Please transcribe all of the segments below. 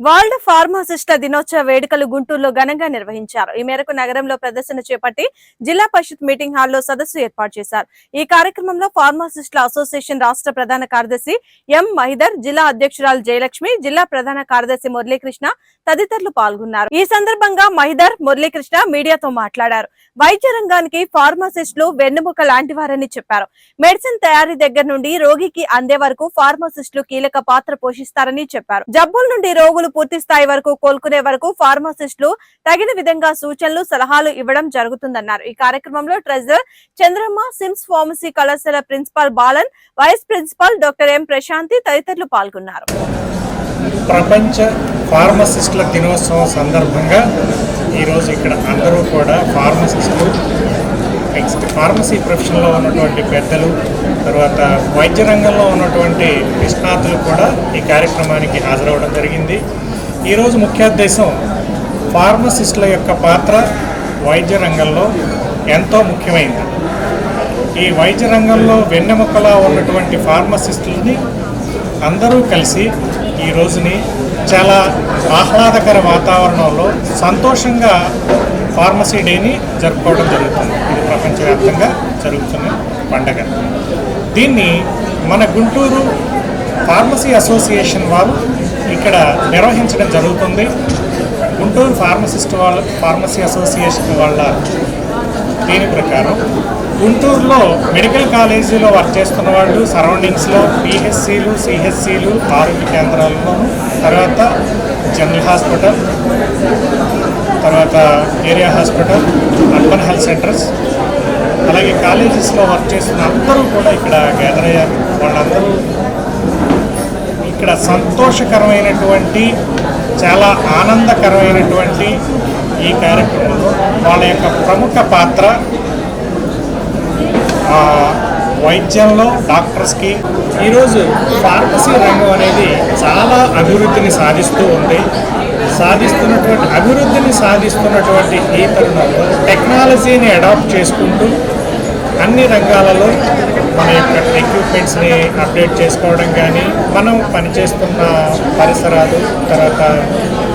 World pharmacist దినోత్సవ వేడుకలు గుంటూరులో ఘనంగా నిర్వహించారు. ఈ మేరకు నగరంలో ప్రదర్శన చేపట్టి జిల్లా పరిషత్ మీటింగ్ హాల్లో సదస్సు ఏర్పాటు చేశారు. ఈ కార్యక్రమంలో ఫార్మాసిస్టుల అసోసియేషన్ రాష్ట్ర ప్రధాన కార్యదర్శి ఎం మహిదర్ జిల్లా అధ్యక్షురాలు జయలక్ష్మి జిల్లా ప్రధాన కార్యదర్శి మురళీకృష్ణ తదితరులు పాల్గొన్నారు. ఈ సందర్భంగా మహిదర్ మురళీకృష్ణ మీడియాతో మాట్లాడారు. వైద్య రంగానికి ఫార్మాసిస్టులు వెన్నెముక లాంటి వారని చెప్పారు. మెడిసిన్ తయారీ దగ్గర నుండి రోగికి అందే వరకు ఫార్మాసిస్టులు కీలక పాత్ర పోషిస్తారని చెప్పారు. జబ్బుల నుండి రోగులు పూర్తి స్థాయి వరకు కోలుకునే వరకు ఫార్మసిస్టులు తగిన విధంగా సూచనలు సలహాలు ఇవ్వడం జరుగుతుందన్నారు. ఈ కార్యక్రమంలో ట్రెజరర్ చంద్రమ్మ సిమ్స్ ఫార్మసీ కళాశాల principal Balan vice principal doctor M Prashanti తదితరులు పాల్గొన్నారు. ప్రపంచ ఫార్మసిస్టుల దినోత్సవం సందర్భంగా ఈరోజు ఇక్కడ అందరూ కూడా ఫార్మసిస్టులు ఫార్మసీ ప్రొఫెషన్లో ఉన్నటువంటి పెద్దలు తర్వాత వైద్య రంగంలో ఉన్నటువంటి నిష్ణాతులు కూడా ఈ కార్యక్రమానికి హాజరవడం జరిగింది. ఈరోజు ముఖ్యోద్దేశం ఫార్మసిస్టుల యొక్క పాత్ర వైద్య రంగంలో ఎంతో ముఖ్యమైనది ఈ వైద్య రంగంలో వెన్నెముకలా ఉన్నటువంటి ఫార్మసిస్టులని అందరూ కలిసి ఈ రోజుని చాలా ఆహ్లాదకర వాతావరణంలో సంతోషంగా ఫార్మసీ డేని జరుపుకోవడం జరుగుతుంది. ప్రపంచవ్యాప్తంగా జరుగుతున్న పండగ. దీన్ని మన గుంటూరు ఫార్మసీ అసోసియేషన్ వారు ఇక్కడ నిర్వహించడం జరుగుతుంది. గుంటూరు ఫార్మసిస్ట్ వాళ్ళ ఫార్మసీ అసోసియేషన్ వాళ్ళ దీని ప్రకారం గుంటూరులో మెడికల్ కాలేజీలో వర్క్ చేస్తున్న వాళ్ళు సరౌండింగ్స్లో పిహెచ్సిలు సిహెచ్సిలు ఆరోగ్య కేంద్రాల్లో తర్వాత జనరల్ హాస్పిటల్ తర్వాత area hospital urban health centres అలాగే కాలేజెస్లో వర్క్ చేస్తున్న అందరూ కూడా ఇక్కడ గ్యాదర్ అయ్యారు. వాళ్ళందరూ ఇక్కడ సంతోషకరమైనటువంటి చాలా ఆనందకరమైనటువంటి ఈ కార్యక్రమంలో వాళ్ళ యొక్క ప్రముఖ పాత్ర వైద్యంలో డాక్టర్స్కి. ఈరోజు ఫార్మసీ రంగం అనేది చాలా అభివృద్ధిని సాధిస్తూ ఉంది. సాధిస్తున్నటువంటి అభివృద్ధిని సాధిస్తున్నటువంటి ఈ తరుణంలో టెక్నాలజీని అడాప్ట్ చేసుకుంటూ అన్ని రంగాలలో మన యొక్క ఎక్విప్మెంట్స్ని అప్డేట్ చేసుకోవడం కానీ మనం పనిచేస్తున్న పరిసరాలు తర్వాత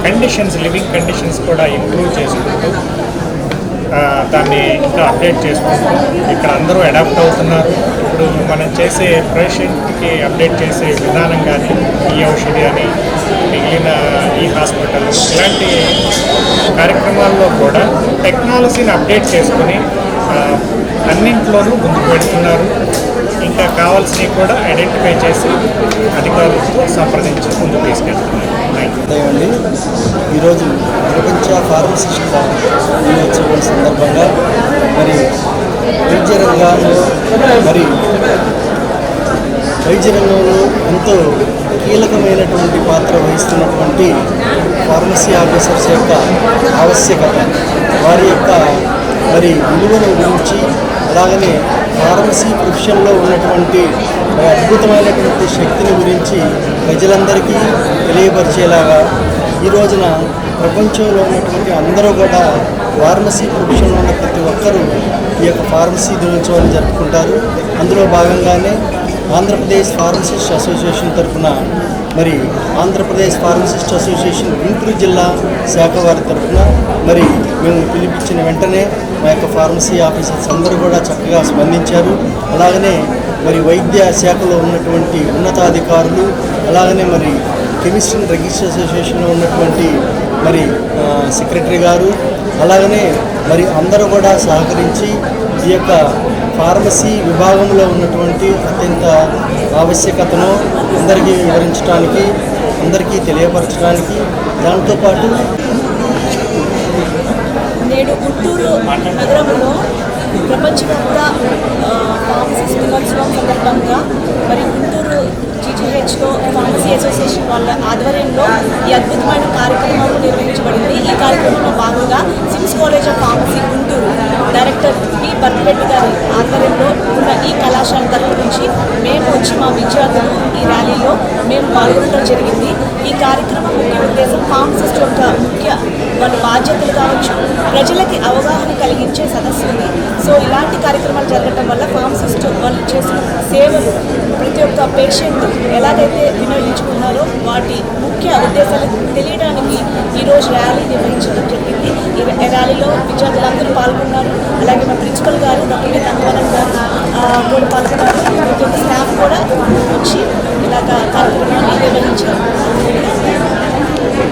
కండిషన్స్ లివింగ్ కండిషన్స్ కూడా ఇంప్రూవ్ చేసుకుంటూ దాన్ని ఇంకా అప్డేట్ చేసుకుంటూ ఇక్కడ అందరూ అడాప్ట్ అవుతున్నారు. ఇప్పుడు మనం చేసే పేషెంట్కి అప్డేట్ చేసే విధానం కానీ ఈ ఔషధి అని ఈయన ఈ హాస్పిటల్. ఇలాంటి కార్యక్రమాల్లో కూడా టెక్నాలజీని అప్డేట్ చేసుకుని ఆ, అన్నింట్లోనూ ముందుకు పెడుతున్నారు ఇంకా కావాల్సినవి కూడా ఐడెంటిఫై చేసి అధికారులతో సంప్రదించి ముందుకు తీసుకెళ్తున్నారు. థ్యాంక్ ఈరోజు ప్రపంచ ఫార్మసిస్ట్ దినోత్సవం సందర్భంగా మరి వైద్య రంగాల్లో మరి వైద్య రంగంలో ఎంతో వహిస్తున్నటువంటి ఫార్మసీ ఆఫీసర్స్ యొక్క ఆవశ్యకత వారి యొక్క మరి విలువను గురించి అలాగనే ఫార్మసీ ప్రొఫెషన్లో ఉన్నటువంటి అద్భుతమైనటువంటి శక్తిని గురించి ప్రజలందరికీ తెలియపరిచేలాగా ఈ రోజున ప్రపంచంలో ఉన్నటువంటి అందరూ కూడా ఫార్మసీ ప్రొఫెషన్లో ఉన్న ప్రతి ఒక్కరూ ఈ యొక్క ఫార్మసీ దినోత్సవాన్ని జరుపుకుంటారు. అందులో భాగంగానే ఆంధ్రప్రదేశ్ ఫార్మసిస్ట్ అసోసియేషన్ తరఫున మరి ఆంధ్రప్రదేశ్ ఫార్మసిస్ట్ అసోసియేషన్ గుంటూరు జిల్లా శాఖ వారి తరఫున మరి మేము పిలిపించిన వెంటనే మా యొక్క ఫార్మసీ ఆఫీసర్స్ అందరూ కూడా చక్కగా స్పందించారు. అలాగనే మరి వైద్య శాఖలో ఉన్నటువంటి ఉన్నతాధికారులు అలాగనే మరి కెమిస్ట్రీ అండ్ అసోసియేషన్లో ఉన్నటువంటి మరి సెక్రటరీ గారు అలాగనే మరి అందరూ కూడా సహకరించి ఈ యొక్క ఫార్మసీ విభాగంలో ఉన్నటువంటి అత్యంత ఆవశ్యకతను అందరికీ వివరించడానికి అందరికీ తెలియపరచడానికి దాంతోపాటు నేడు గుంటూరు నగరంలో ప్రపంచవ్యాప్త ఫార్మసీ దినోత్సవం సందర్భంగా ఫౌండేషన్ వాళ్ళ ఆధ్వర్యంలో ఈ అద్భుతమైన కార్యక్రమం నిర్వహించబడింది. ఈ కార్యక్రమంలో భాగంగా SIMS college of pharmacy Guntur director P. Bhartireddy గారి ఆధ్వర్యంలో ఉన్న ఈ కళాశాల తరపు నుంచి మేము వచ్చి మా విద్యార్థులు ఈ ర్యాలీలో మేము పాల్గొనడం జరిగింది. ఈ కార్యక్రమం ముఖ్య ఉద్దేశం ఫార్మసిస్ట్ యొక్క ముఖ్య వాళ్ళ బాధ్యతలు కావచ్చు ప్రజలకి అవగాహన కలిగించే సదస్సు ఉంది సో ఇలాంటి కార్యక్రమాలు జరగడం వల్ల ఫార్మసిస్ట్ వాళ్ళు చేసిన సేవలు యొక్క పేషెంట్ ఎలాగైతే వినియోగించుకున్నారో వాటి ముఖ్య ఉద్దేశాలు తెలియడానికి ఈరోజు ర్యాలీ నిర్వహించడం జరిగింది. ఈ ర్యాలీలో విద్యార్థులందరూ పాల్గొన్నారు. అలాగే మా ప్రిన్సిపల్ గారు డాక్టర్ వేదాంతవరం గారు కూడా పాల్గొన్నారు. స్టాఫ్ కూడా వచ్చి ఇలాగ పాల్గొన్నారు